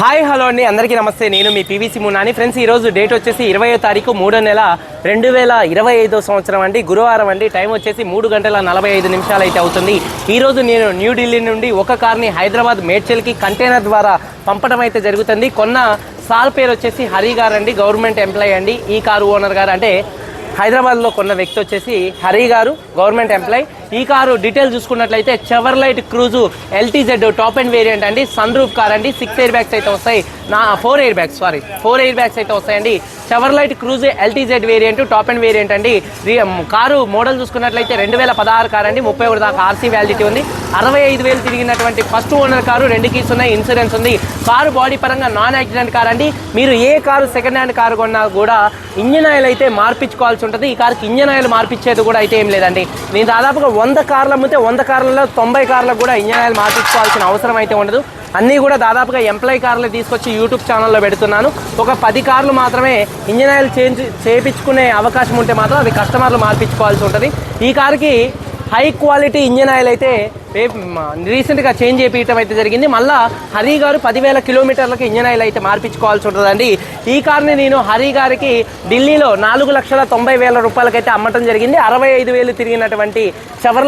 Hi hello అండి. అందరికీ నమస్తే. నేను మీ పీవీసీ మునాని ఫ్రెండ్స్ ఈరోజు డేట్ వచ్చేసి ఇరవై తారీఖు మూడో నెల రెండు వేల ఇరవై ఐదో సంవత్సరం అండి. గురువారం అండి. టైం వచ్చేసి మూడు గంటల నలభై ఐదు నిమిషాలు అయితే అవుతుంది. ఈరోజు నేను న్యూఢిల్లీ నుండి ఒక కార్ని హైదరాబాద్ మేడ్చల్కి కంటైనర్ ద్వారా పంపడం అయితే జరుగుతుంది. కొన్న సాల్ పేరు వచ్చేసి హరి గారు అండి గవర్నమెంట్ ఎంప్లాయీ అండి. ఈ కారు ఓనర్ గారు అంటే హైదరాబాద్లో కొన్న వ్యక్తి వచ్చేసి హరి గారు గవర్నమెంట్ ఎంప్లాయ్. ఈ కారు డీటెయిల్ చూసుకున్నట్లయితే Chevrolet Cruze LTZ top and variant అండి. సన్ రూఫ్ కార్ అండి. సిక్స్ ఎయిర్ బ్యాగ్స్ అయితే వస్తాయి. నా four air bags sorry four air bags అయితే వస్తాయండి. Chevrolet Cruze LTZ variant top and. Variant అండి కారు మోడల్ చూసుకున్నట్లయితే రెండు వేల పదహారు కార్ అండి. ముప్పై ఒకటి దాకా ఆర్సీ వ్యాలిడిటీ ఉంది. అరవై ఐదు వేలు తిరిగినటువంటి ఫస్ట్ ఓనర్ కారు రెండు కీస్ ఉన్నాయి. ఇన్సూరెన్స్ ఉంది. కారు బాడీ పరంగా నాన్ యాక్సిడెంట్ కార్ అండి. మీరు ఏ కారు సెకండ్ హ్యాండ్ కారు కొన్నా కూడా ఇంజిన్ ఆయిల్ అయితే మార్పించుకోవాల్సి ఉంటుంది. ఈ కారుకి ఇంజిన్ ఆయిల్ మార్పించేది కూడా అయితే ఏం లేదండి. నేను దాదాపుగా వంద కార్లు అమ్మితే వంద కార్లలో తొంభై కార్లకు కూడా ఇంజన్ ఆయిల్ మార్పించుకోవాల్సిన అవసరం అయితే ఉండదు. అన్నీ కూడా దాదాపుగా ఎంప్లాయీ కార్లు తీసుకొచ్చి యూట్యూబ్ ఛానల్లో పెడుతున్నాను. ఒక పది కార్లు మాత్రమే ఇంజన్ ఆయిల్ చేంజ్ చేయించుకునే అవకాశం ఉంటే మాత్రం అవి కస్టమర్లు మార్పించుకోవాల్సి ఉంటుంది. ఈ కార్కి హై క్వాలిటీ ఇంజిన్ ఆయిల్ అయితే రీసెంట్గా చేంజ్ చేయించడం అయితే జరిగింది. మళ్ళా హరి గారు పదివేల కిలోమీటర్లకు ఇంజన్ ఆయిల్ అయితే మార్పించుకోవాల్సి ఉంటుందండి. ఈ కార్ని నేను హరి గారికి ఢిల్లీలో నాలుగు లక్షల తొంభై వేల రూపాయలకైతే అమ్మటం జరిగింది. అరవై ఐదు వేలు తిరిగినటువంటి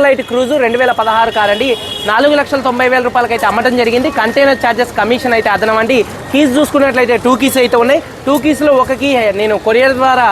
లైట్ క్రూజు రెండు వేల పదహారు కార్ అండి నాలుగు లక్షల తొంభై వేల రూపాయలకైతే అమ్మటం జరిగింది. కంటైనర్ ఛార్జెస్ కమిషన్ అయితే అదనం అండి కీస్ చూసుకున్నట్లయితే టూ కీస్ అయితే ఉన్నాయి. టూ కీస్లో ఒక కీ నేను కొరియర్ ద్వారా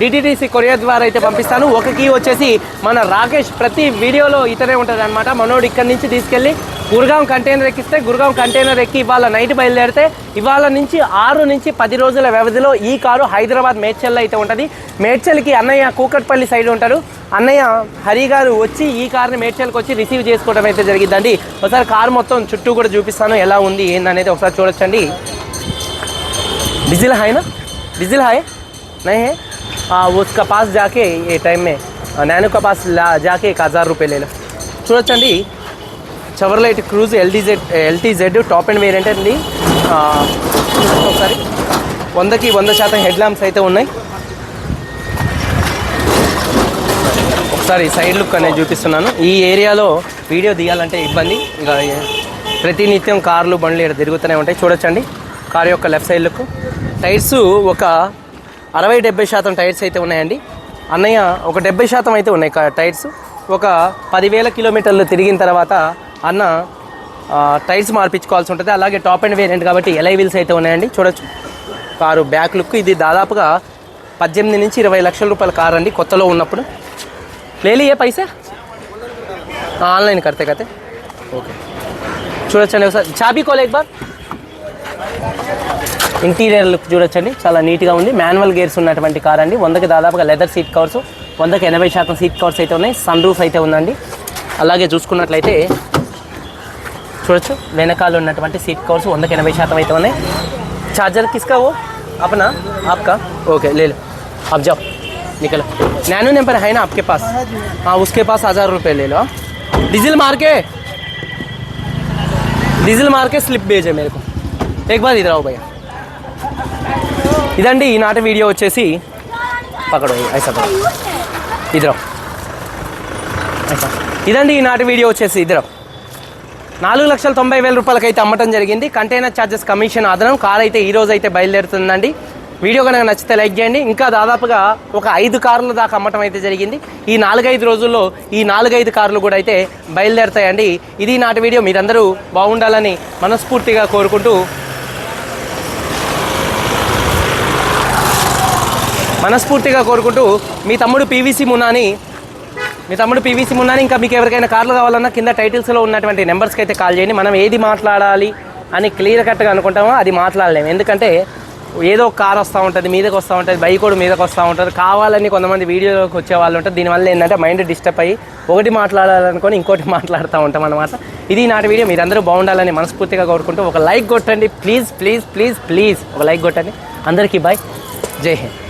డిటిటీసీ కొరియర్ ద్వారా అయితే పంపిస్తాను. ఒక కీ వచ్చేసి మన రాకేష్ ప్రతి వీడియోలో ఇతనే ఉంటుంది అనమాట మనోడు ఇక్కడి నుంచి తీసుకెళ్ళి గురుగాం కంటైనర్ ఎక్కిస్తే గురుగాం కంటైనర్ ఎక్కి ఇవాళ నైట్ బయలుదేరితే ఇవాళ నుంచి ఆరు నుంచి పది రోజుల వ్యవధిలో ఈ కారు హైదరాబాద్ మేడ్చల్లో అయితే ఉంటుంది. మేడ్చల్కి అన్నయ్య కూకట్పల్లి సైడ్ ఉంటారు అన్నయ్య హరి గారు వచ్చి ఈ కార్ని మేడ్చల్కి వచ్చి రిసీవ్ చేసుకోవడం అయితే జరిగిందండి ఒకసారి కారు మొత్తం చుట్టూ కూడా చూపిస్తాను. ఎలా ఉంది ఏందనేది ఒకసారి చూడొచ్చండి. డిజిల్ హాయ్నా డిజిల్ హాయ్. నై उसका पास जाके ये टाइम में नैनो का पास ला जाके एक हज़ार रुपये ले लो చూడొచ్చండి Chevrolet Cruze LTZ LTZ top and variant అండి ఆ, చూసుకోండి ఒకసారి వందకి వంద శాతం హెడ్ ల్యాంప్స్ అయితే ఉన్నాయి ఒకసారి సైడ్ లుక్ అనేది చూపిస్తున్నాను ఈ ఏరియాలో వీడియో తీయాలంటే ఇబ్బంది ఇక ప్రతినిత్యం కార్లు బండ్లు ఇక్కడ తిరుగుతూనే ఉంటాయి చూడొచ్చండి కార్ యొక్క లెఫ్ట్ సైడ్ లుక్ టైర్స్ ఒక అరవై డెబ్బై శాతం టైర్స్ అయితే ఉన్నాయండి. అన్నయ్య ఒక డెబ్బై శాతం అయితే ఉన్నాయి టైర్స్. ఒక పదివేల కిలోమీటర్లు తిరిగిన తర్వాత అన్న టైర్స్ మార్పించుకోవాల్సి ఉంటుంది. అలాగే టాప్ అండ్ వేరియంట్ కాబట్టి ఎలై వీల్స్ అయితే ఉన్నాయండి. చూడొచ్చు. కారు బ్యాక్ లుక్ ఇది దాదాపుగా పద్దెనిమిది నుంచి ఇరవై లక్షల రూపాయల కార్ అండి కొత్తలో ఉన్నప్పుడు. లేలి ఏ పైసా? ఆన్లైన్ కడితే కదా. ఓకే. చూడొచ్చండి ఒకసారి. చాబీ కోలేక్ బార్. ఇంటీరియర్ లుక్ చూడొచ్చండి చాలా నీట్గా ఉంది మాన్యువల్ గేర్స్ ఉన్నటువంటి కార్ అండి వందకి దాదాపుగా లెదర్ సీట్ కవర్స్ వందకి ఎనభై శాతం సీట్ కవర్స్ అయితే ఉన్నాయి సన్ రూఫ్ అయితే ఉందండి అలాగే చూసుకున్నట్లయితే చూడొచ్చు వెనకాల ఉన్నటువంటి సీట్ కవర్స్ వందకి ఎనభై శాతం అయితే ఉన్నాయి చార్జర్ కిస్కా वो अपना आपका ओके ले लो अब जाओ निकलो नैनो नंबर है ना आपके पास हाँ उसके पास हज़ार रुपये ले लो हाँ? डीजल मार के डीजल मार के स्लिप भेजे मेरे को एक बार इधर आओ भैया ఇదండి ఈనాటి వీడియో వచ్చేసి పక్కడో ఐసా పకడో ఇద్దరు ఇదండి ఈనాటి వీడియో వచ్చేసి ఇద్దరు నాలుగు లక్షల తొంభై వేల రూపాయలకైతే అమ్మటం జరిగింది. కంటైనర్ ఛార్జెస్ కమిషన్ అదనం. కార్ అయితే ఈ రోజు అయితే బయలుదేరుతుందండి. వీడియో కనుక నచ్చితే లైక్ చేయండి. ఇంకా దాదాపుగా ఒక ఐదు కార్ల దాకా అమ్మటం అయితే జరిగింది. ఈ నాలుగైదు రోజుల్లో ఈ నాలుగైదు కార్లు కూడా అయితే బయలుదేరుతాయండి. ఇది నాటి వీడియో. మీరందరూ బాగుండాలని మనస్ఫూర్తిగా కోరుకుంటూ మనస్ఫూర్తిగా కోరుకుంటూ మీ తమ్ముడు పీవీసీ మునాని మీ తమ్ముడు పీవీసీ మున్నాని ఇంకా మీకు ఎవరికైనా కార్లు కావాలన్నా కింద టైటిల్స్లో ఉన్నటువంటి నెంబర్స్కి అయితే కాల్ చేయండి. మనం ఏది మాట్లాడాలి అని క్లియర్ కట్గా అనుకుంటామో అది మాట్లాడలేము. ఎందుకంటే ఏదో కార్ వస్తూ ఉంటుంది మీదకి వస్తూ ఉంటుంది బైక్ కూడా మీదకి వస్తూ ఉంటుంది. కావాలని కొంతమంది వీడియోలోకి వచ్చే వాళ్ళు ఉంటారు. దీనివల్ల ఏంటంటే మైండ్ డిస్టర్బ్ అయ్యి ఒకటి మాట్లాడాలనుకొని ఇంకోటి మాట్లాడుతూ ఉంటాం అనమాట ఇది నాటి వీడియో. మీరందరూ బాగుండాలని మనస్ఫూర్తిగా కోరుకుంటూ ఒక లైక్ కొట్టండి. Please please please please. ఒక లైక్ కొట్టండి. అందరికీ బాయ్. జై హింద్.